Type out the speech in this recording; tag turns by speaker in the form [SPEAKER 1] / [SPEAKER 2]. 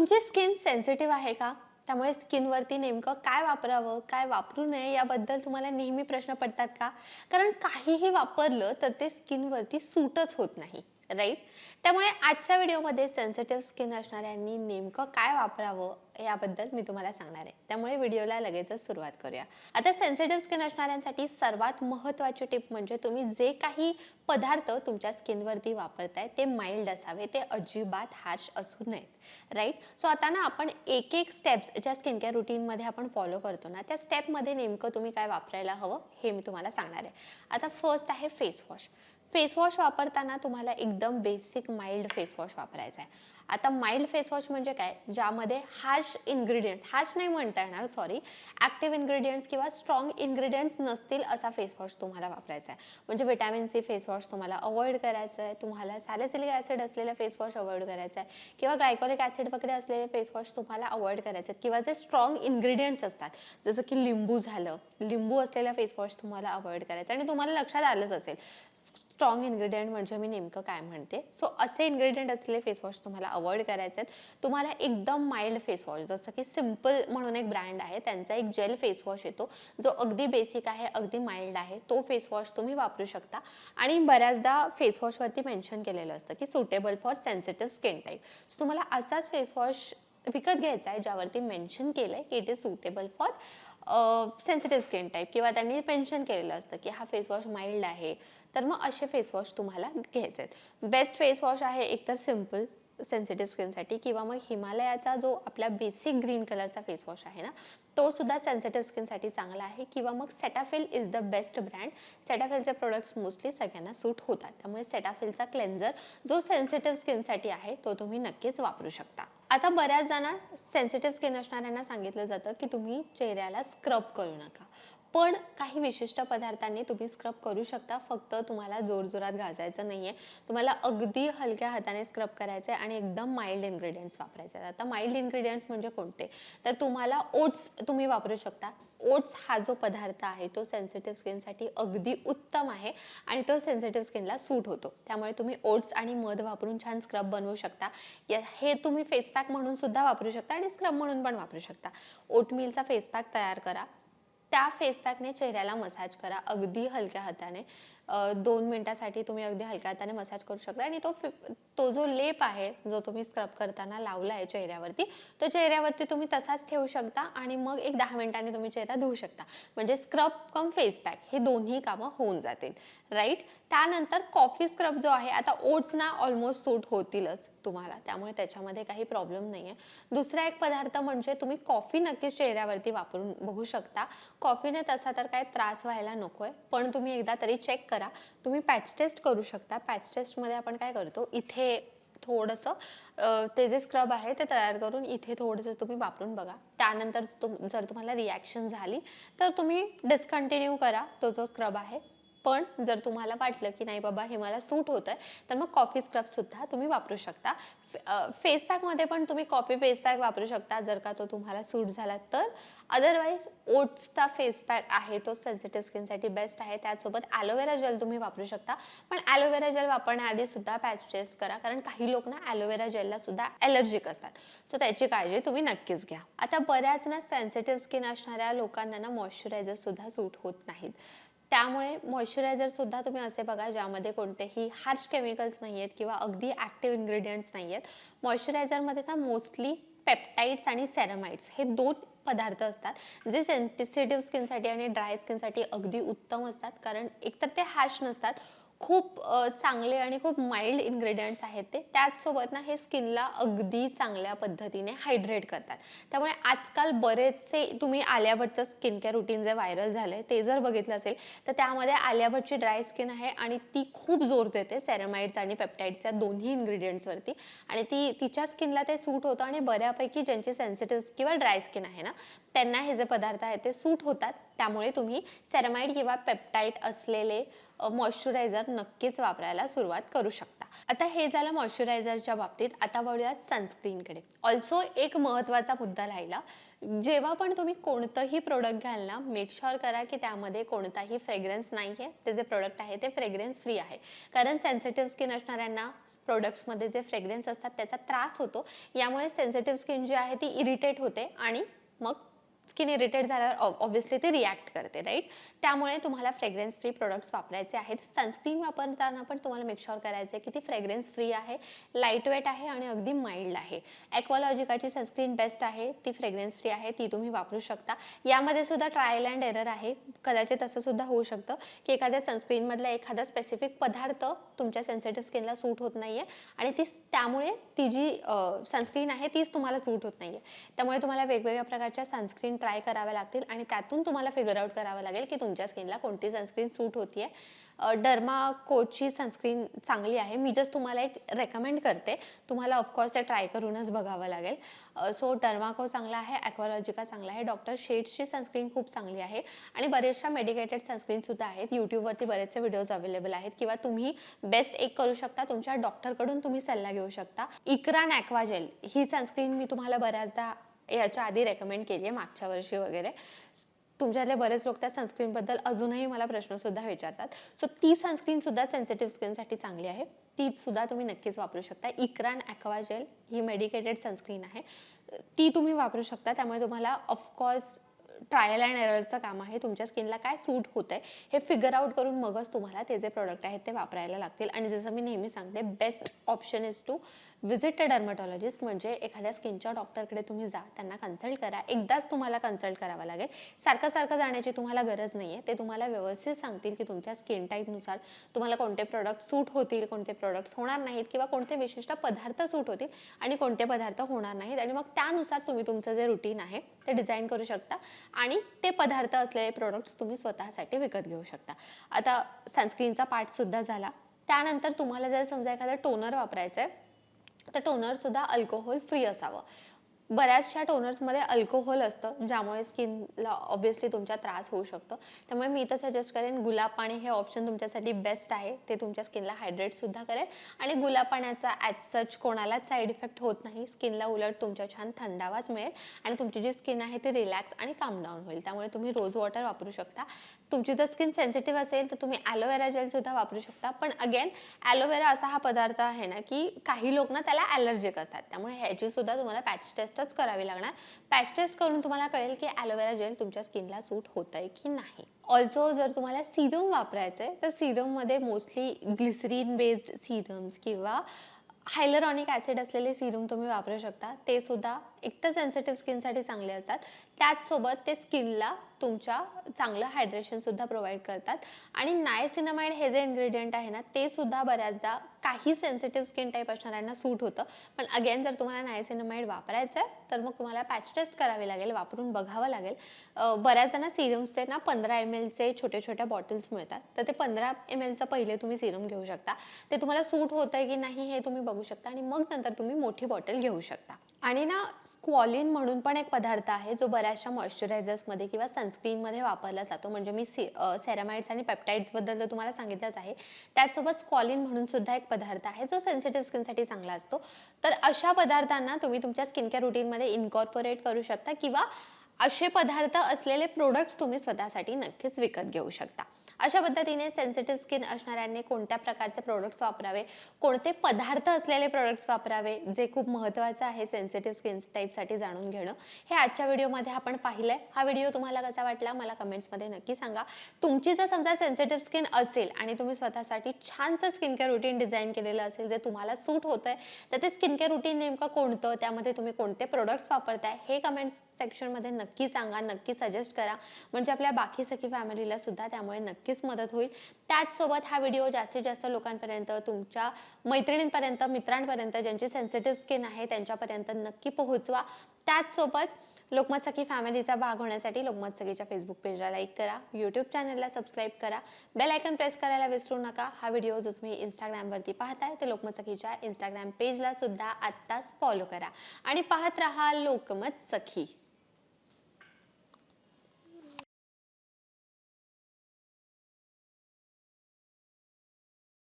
[SPEAKER 1] तुमची skin sensitive आहे का? त्यामुळे स्किनवरती नेमकं काय वापरावं काय वापरू नये याबद्दल तुम्हाला नेहमी प्रश्न पडतात का? कारण काहीही वापरलं तर ते स्किनवरती सूटच होत नाही. राईट? त्यामुळे आजच्या व्हिडिओमध्ये सेन्सिटिव्ह स्किन असणाऱ्यांनी नेमकं काय वापरावं याबद्दल मी तुम्हाला सांगणार आहे. त्यामुळे व्हिडिओला लगेचच सुरुवात करूया. आता सेन्सिटिव्ह स्किन असणाऱ्यांसाठी सर्वात महत्त्वाची टिप म्हणजे तुम्ही जे काही पदार्थ तुमच्या स्किनवरती वापरताय ते माइल्ड असावे ते अजिबात हार्श असू नयेत. राईट? सो आता ना आपण एक एक स्टेप्स ज्या स्किन केअर रुटीनमध्ये आपण फॉलो करतो ना त्या स्टेपमध्ये नेमकं तुम्ही काय वापरायला हवं हे मी तुम्हाला सांगणार आहे. आता फर्स्ट आहे फेस वॉश फेसवॉश वापरताना तुम्हाला एकदम बेसिक माइल्ड फेसवॉश वापरायचा आहे आता माइल्ड फेसवॉश म्हणजे काय? ज्यामध्ये हार्श इन्ग्रेडियंट्स हार्श नाही म्हणता येणार सॉरी ॲक्टिव्ह इन्ग्रेडियंट्स किंवा स्ट्रॉंग इन्ग्रेडियंट्स नसतील असा फेसवॉश तुम्हाला वापरायचा आहे म्हणजे विटॅमिन सी फेसवॉश तुम्हाला अवॉइड करायचं आहे तुम्हाला सॅलेसिलिक ॲसिड असलेला फेसवॉश अवॉइड करायचं आहे किंवा ग्लायकॉलिक ॲसिड वगैरे असलेले फेसवॉश तुम्हाला अवॉइड करायचे आहेत किंवा जे स्ट्रॉंग इन्ग्रेडियंट्स असतात जसं की लिंबू झालं लिंबू असलेला फेसवॉश तुम्हाला अवॉइड करायचा आणि तुम्हाला लक्षात आलंच असेल स्ट्रॉंग इन्ग्रेडियंट म्हणजे मी नेमकं काय म्हणते? सो असे इन्ग्रेडियंट असलेले फेसवॉश तुम्हाला अवॉइड करायचे आहेत. तुम्हाला एकदम माइल्ड फेसवॉश जसं की सिंपल म्हणून एक ब्रँड आहे त्यांचा एक जेल फेसवॉश येतो. जो अगदी बेसिक आहे अगदी माइल्ड आहे तो फेसवॉश तुम्ही वापरू शकता. आणि बऱ्याचदा फेसवॉशवरती मेन्शन केलेलं असतं की suitable for sensitive skin type so तुम्हाला असाच फेसवॉश विकत घ्यायचा आहे ज्यावरती मेन्शन केलं आहे की it is suitable for sensitive skin type किंवा त्यांनी मेन्शन केलेलं असतं की हा फेसवॉश माइल्ड आहे. तर मग असे फेसवॉश तुम्हाला घ्यायचे आहेत. बेस्ट फेसवॉश आहे एकतर सिंपल सेन्सिटिव्ह स्किनसाठी किंवा मग हिमालयाचा जो आपला बेसिक ग्रीन कलरचा फेसवॉश आहे ना तो सुद्धा सेन्सिटिव्ह स्किनसाठी चांगला आहे किंवा मग Cetaphil is the best brand सेटाफिलचे products mostly सगळ्यांना सूट होतात. त्यामुळे सेटाफिलचा क्लेन्झर जो सेन्सिटिव्ह स्किनसाठी आहे तो तुम्ही नक्कीच वापरू शकता. आता बऱ्याच जणां सेन्सिटिव्ह स्किन असणाऱ्यांना सांगितलं जातं की तुम्ही चेहऱ्याला स्क्रब करू नका. पण काही विशिष्ट पदार्थांनी तुम्ही स्क्रब करू शकता. फक्त तुम्हाला जोरजोरात घासायचं नाही आहे तुम्हाला अगदी हलक्या हाताने स्क्रब करायचं आहे आणि एकदम माइल्ड इन्ग्रेडियंट्स वापरायचे आहेत आता माइल्ड इन्ग्रेडियंट्स म्हणजे कोणते? तर तुम्हाला ओट्स तुम्ही वापरू शकता. ओट्स हा जो पदार्थ आहे तो सेन्सिटिव्ह स्किनसाठी अगदी उत्तम आहे आणि तो सेन्सिटिव्ह स्किनला सूट होतो. त्यामुळे तुम्ही ओट्स आणि मध वापरून छान स्क्रब बनवू शकता. या हे तुम्ही फेस पॅक म्हणून सुद्धा वापरू शकता आणि स्क्रब म्हणून पण वापरू शकता. ओटमिलचा फेस पॅक तयार करा. त्या फेस पॅकने चेहऱ्याला मसाज करा अगदी हलक्या हाताने. दोन मिनटासाठी तुम्ही अगदी हलक्या हाताने मसाज करू शकता. आणि तो तो जो लेप आहे जो तुम्ही स्क्रब करताना लावला आहे चेहऱ्यावरती तो चेहऱ्यावरती तुम्ही तसाच ठेवू शकता आणि मग एक दहा मिनिटांनी तुम्ही चेहरा धुवू शकता. म्हणजे स्क्रब कम फेस पॅक हे दोन्ही कामं होऊन जातील. राईट? त्यानंतर कॉफी स्क्रब जो आहे आता ओट्स ना ऑलमोस्ट सूट होतीलच तुम्हाला. त्यामुळे त्याच्यामध्ये काही प्रॉब्लेम नाही आहे दुसरा एक पदार्थ म्हणजे तुम्ही कॉफी नक्कीच चेहऱ्यावरती वापरून बघू शकता. कॉफीने तसा तर काय त्रास व्हायला नको आहे पण तुम्ही एकदा तरी चेक करा. तुम्ही पॅच टेस्ट करू शकता. पॅच टेस्टमध्ये आपण काय करतो इथे थोडंसं ते जे स्क्रब आहे ते तयार करून इथे थोडंसं तुम्ही वापरून बघा. त्यानंतर तुम जर तुम्हाला रिॲक्शन झाली तर तुम्ही डिस्कंटिन्यू करा. तो जो स्क्रब आहे पण जर तुम्हाला वाटलं की नाही बाबा हे मला सूट होतं आहे तर मग कॉफी स्क्रबसुद्धा तुम्ही वापरू शकता. फेस पॅकमध्ये पण तुम्ही कॉफी फेस पॅक वापरू शकता जर का तो तुम्हाला सूट झाला तर. अदरवाईज ओट्सचा फेस पॅक आहे तो सेन्सिटिव्ह स्किनसाठी बेस्ट आहे. त्याचसोबत ॲलोवेरा जेल तुम्ही वापरू शकता. पण ॲलोवेरा जेल वापरण्याआधी सुद्धा पॅच टेस्ट करा कारण काही लोक ना ॲलोवेरा जेलला सुद्धा ॲलर्जिक असतात. सो त्याची काळजी तुम्ही नक्कीच घ्या. आता बऱ्याच ना सेन्सिटिव्ह स्किन असणाऱ्या लोकांना ना मॉइश्चरायझर सुद्धा सूट होत नाहीत. त्यामुळे मॉइश्चरायझरसुद्धा तुम्ही असे बघा ज्यामध्ये कोणतेही हार्श केमिकल्स नाही आहेत किंवा अगदी ॲक्टिव्ह इन्ग्रेडियंट्स नाही आहेत मॉइश्चरायझरमध्ये ना मोस्टली पेप्टाईड्स आणि सेरमाइड्स हे दोन पदार्थ असतात जे सेन्सिटिव्ह स्किनसाठी आणि ड्राय स्किनसाठी अगदी उत्तम असतात. कारण एकतर ते हॅश नसतात खूप चांगले आणि खूप माइल्ड इन्ग्रेडियंट्स आहेत ते. त्याचसोबत ना हे स्किनला अगदी चांगल्या पद्धतीने हायड्रेट करतात. त्यामुळे आजकाल बरेचसे तुम्ही आलियाभटचं स्किन केअर रुटीन जे व्हायरल झालं आहे ते जर बघितलं असेल तर त्यामध्ये आलियाभटची ड्राय स्किन आहे आणि ती खूप जोर देते सेरमाइड्स आणि पेप्टाईड्सच्या दोन्ही इन्ग्रेडियंट्सवरती आणि ती तिच्या स्किनला ते सूट होतं आणि बऱ्यापैकी ज्यांची सेन्सिटिव्ह किंवा ड्राय स्किन आहे ना त्यांना हे जे पदार्थ आहेत ते सूट होतात. त्यामुळे तुम्ही सेरामाइड किंवा पेप्टाईट असलेले मॉइश्चरायझर नक्कीच वापरायला सुरुवात करू शकता. आता हे झालं मॉइश्चरायझरच्या बाबतीत. आता वळूयात सनस्क्रीनकडे. ऑल्सो एक महत्त्वाचा मुद्दा राहिला. जेव्हा पण तुम्ही कोणतंही प्रोडक्ट घ्याल ना मेक शुअर करा की त्यामध्ये कोणताही फ्रेग्रन्स नाही आहे ते जे प्रोडक्ट आहे ते फ्रेग्रन्स फ्री आहे. कारण सेन्सिटिव्ह स्किन असणाऱ्यांना प्रोडक्ट्समध्ये जे फ्रेग्रन्स असतात त्याचा त्रास होतो. यामुळे सेन्सिटिव्ह स्किन जी आहे ती इरिटेट होते आणि मग स्किन इरिटेट झाल्यावर ऑब्व्हियसली ती रिॲक्ट करते राईट त्यामुळे तुम्हाला फ्रेग्रन्स फ्री प्रोडक्ट्स वापरायचे आहेत. सनस्क्रीन वापरताना पण तुम्हाला मेकश्योर करायचं आहे की ती फ्रेग्रन्स फ्री आहे लाइट वेट आहे आणि अगदी माइल्ड आहे. ॲक्वालॉजिकाची सनस्क्रीन बेस्ट आहे ती फ्रेग्रन्स फ्री आहे ती तुम्ही वापरू शकता. यामध्ये सुद्धा ट्रायल अँड एरर आहे. कदाचित असं सुद्धा होऊ शकतं की एखाद्या सनस्क्रीनमधला एखादा स्पेसिफिक पदार्थ तुमच्या सेन्सिटिव्ह स्किनला सूट होत नाही आहे आणि ती त्यामुळे ती जी सनस्क्रीन आहे तीच तुम्हाला सूट होत नाही आहे त्यामुळे तुम्हाला वेगवेगळ्या प्रकारच्या सनस्क्रीन ट्राय कराव्या लागतील आणि त्यातून तुम्हाला फिगर आउट करावं लागेल की तुमच्या स्किनला कोणती सनस्क्रीन सूट होती आहे डर्मा कोची सनस्क्रीन चांगली आहे. मी जस्ट तुम्हाला एक रेकमेंड करते. तुम्हाला ऑफकोर्स ते ट्राय करूनच बघावं लागेल. सो डर्माको चांगला आहे ॲक्वालॉजिका चांगला आहे डॉक्टर शेड्सची सनस्क्रीन खूप चांगली आहे आणि बरेचशा मेडिकेटेड सनस्क्रीनसुद्धा आहेत. यूट्यूबवरती बरेचसे व्हिडिओज अवेलेबल आहेत किंवा तुम्ही बेस्ट एक करू शकता. तुमच्या डॉक्टरकडून तुम्ही सल्ला घेऊ शकता. इक्रान ॲक्वाजेल ही सनस्क्रीन मी तुम्हाला बऱ्याचदा याच्या आधी रेकमेंड केली आहे मागच्या वर्षी वगैरे. तुमच्यातले बरेच लोक त्या सनस्क्रीनबद्दल अजूनही मला प्रश्नसुद्धा विचारतात. सो ती सनस्क्रीनसुद्धा सेन्सिटिव्ह स्किनसाठी चांगली आहे. ती सुद्धा तुम्ही नक्कीच वापरू शकता. इक्रान ॲक्वाजेल ही मेडिकेटेड सनस्क्रीन आहे. ती तुम्ही वापरू शकता. त्यामुळे तुम्हाला ऑफकोर्स ट्रायल अँड एररचं काम आहे. तुमच्या स्किनला काय सूट होतं आहे हे फिगर आउट करून मगच तुम्हाला ते जे प्रोडक्ट आहेत ते वापरायला लागतील. आणि जसं मी नेहमी सांगते best option is to visit a dermatologist म्हणजे एखाद्या स्किनच्या डॉक्टरकडे तुम्ही जा त्यांना कन्सल्ट करा. एकदाच तुम्हाला कन्सल्ट करावं लागेल. सारखं सारखं जाण्याची तुम्हाला गरज नाही आहे ते तुम्हाला व्यवस्थित सांगतील की तुमच्या स्किन टाईपनुसार तुम्हाला कोणते प्रोडक्ट सूट होतील कोणते प्रोडक्ट्स होणार नाहीत किंवा कोणते विशिष्ट पदार्थ सूट होतील आणि कोणते पदार्थ होणार नाहीत. आणि मग त्यानुसार तुम्ही तुमचं जे रुटीन आहे ते डिझाईन करू शकता आणि ते पदार्थ असलेले प्रोडक्ट्स तुम्ही स्वतःसाठी विकत घेऊ शकता. आता सनस्क्रीनचा पार्टसुद्धा झाला. त्यानंतर तुम्हाला जर समजा एखादा टोनर वापरायचं आहे तर टोनरसुद्धा अल्कोहोल फ्री असावं. बऱ्याचशा टोनर्समध्ये अल्कोहोल असतं ज्यामुळे स्किनला ऑब्व्हियसली तुमचा त्रास होऊ शकतो. त्यामुळे मी तर सजेस्ट करेन गुलाब पाणी हे ऑप्शन तुमच्यासाठी बेस्ट आहे. ते तुमच्या स्किनला हायड्रेटसुद्धा करेल. आणि गुलाब पाण्याचा ॲज सच कोणालाच साईड इफेक्ट होत नाही. स्किनला उलट तुमच्या छान थंडावाच मिळेल. आणि तुमची जी स्किन आहे ती रिलॅक्स आणि काम डाऊन होईल. त्यामुळे तुम्ही रोज वॉटर वापरू शकता. तुमची जर स्किन सेन्सिटिव्ह असेल तर तुम्ही ॲलोवेरा जेलसुद्धा वापरू शकता. पण अगेन ॲलोवेरा असा हा पदार्थ आहे ना की काही लोक ना त्याला ॲलर्जिक असतात. त्यामुळे ह्याचीसुद्धा तुम्हाला पॅच टेस्टच करावी लागणार. पॅच टेस्ट करून तुम्हाला कळेल की ॲलोवेरा जेल तुमच्या स्किनला सूट होत आहे की नाही. ऑल्सो जर तुम्हाला सिरम वापरायचं आहे तर सिरममध्ये मोस्टली ग्लिसरीन बेस्ड सिरम्स किंवा हायलरॉनिक ॲसिड असलेले सिरम तुम्ही वापरू शकता. ते सुद्धा एक तर सेन्सिटिव्ह स्किनसाठी चांगले असतात. त्याचसोबत ते स्किनला तुमच्या चांगलं हायड्रेशनसुद्धा प्रोव्हाइड करतात. आणि नायसिनामाइड हे जे इन्ग्रेडियंट आहे ना ते सुद्धा बऱ्याचदा काही सेन्सिटिव्ह स्किन टाईप असणाऱ्यांना सूट होतं. पण अगेन जर तुम्हाला नायसिनामाइड वापरायचं आहे तर मग तुम्हाला पॅच टेस्ट करावी लागेल वापरून बघावं लागेल. बऱ्याच जण सिरम्सचे ना पंधरा एम एलचे छोट्या छोट्या बॉटल्स मिळतात. तर ते पंधरा एम एलचं पहिले तुम्ही सिरम घेऊ शकता. ते तुम्हाला सूट होतं आहे की नाही हे तुम्ही बघू शकता. आणि मग नंतर तुम्ही मोठी बॉटल घेऊ शकता. आणि ना स्क्वॉलिन म्हणून पण एक पदार्थ आहे जो बऱ्याचशा मॉइश्चरायझर्समध्ये किंवा सनस्क्रीनमध्ये वापरला जातो. म्हणजे मी सी सेरामाइड्स आणि पेप्टाईड्सबद्दल तर तुम्हाला सांगितलंच आहे. त्याचसोबत स्क्वॉलिन म्हणून सुद्धा एक पदार्थ आहे जो सेन्सिटिव्ह स्किनसाठी चांगला असतो. तर अशा पदार्थांना तुम्ही तुमच्या स्किन केअर रुटीनमध्ये इन्कॉर्पोरेट करू शकता किंवा असे पदार्थ असलेले प्रोडक्ट्स तुम्ही स्वतःसाठी नक्कीच विकत घेऊ शकता. अशा पद्धतीने सेन्सिटिव्ह स्किन असणाऱ्यांनी कोणत्या प्रकारचे प्रोडक्ट्स वापरावे? कोणते पदार्थ असलेले प्रोडक्ट्स वापरावे? जे खूप महत्त्वाचं आहे सेन्सिटिव्ह स्किन टाईपसाठी जाणून घेणं. हे आजच्या व्हिडिओमध्ये आपण पाहिलं आहे हा व्हिडिओ तुम्हाला कसा वाटला मला कमेंट्समध्ये नक्की सांगा. तुमची जर समजा सेन्सिटिव्ह स्किन असेल आणि तुम्ही स्वतःसाठी छानसं स्किन केअर रुटीन डिझाईन केलेलं असेल जे तुम्हाला सूट होतं आहे तर ते स्किन केअर रुटीन नेमकं कोणतं? त्यामध्ये तुम्ही कोणते प्रोडक्ट्स वापरताय? हे कमेंट्स सेक्शनमध्ये नक्की सांगा नक्की सजेस्ट करा. म्हणजे आपल्या बाकी सखी फॅमिलीला सुद्धा त्यामुळे नक्की नक्कीच मदत होईल. त्याचसोबत हा व्हिडिओ जास्तीत जास्त लोकांपर्यंत तुमच्या मैत्रिणींपर्यंत मित्रांपर्यंत ज्यांची सेन्सिटिव्ह स्किन आहे त्यांच्यापर्यंत नक्की पोहोचवा. त्याचसोबत लोकमत सखी फॅमिलीचा भाग होण्यासाठी लोकमत सखीच्या फेसबुक पेजला लाईक करा. यूट्यूब चॅनलला सबस्क्राईब करा. बेल आयकन प्रेस करायला विसरू नका. हा व्हिडिओ जो तुम्ही इंस्टाग्रामवरती पाहताय ते लोकमत सखीच्या इंस्टाग्राम पेजला सुद्धा आत्ताच फॉलो करा. आणि पाहत राहा लोकमत सखी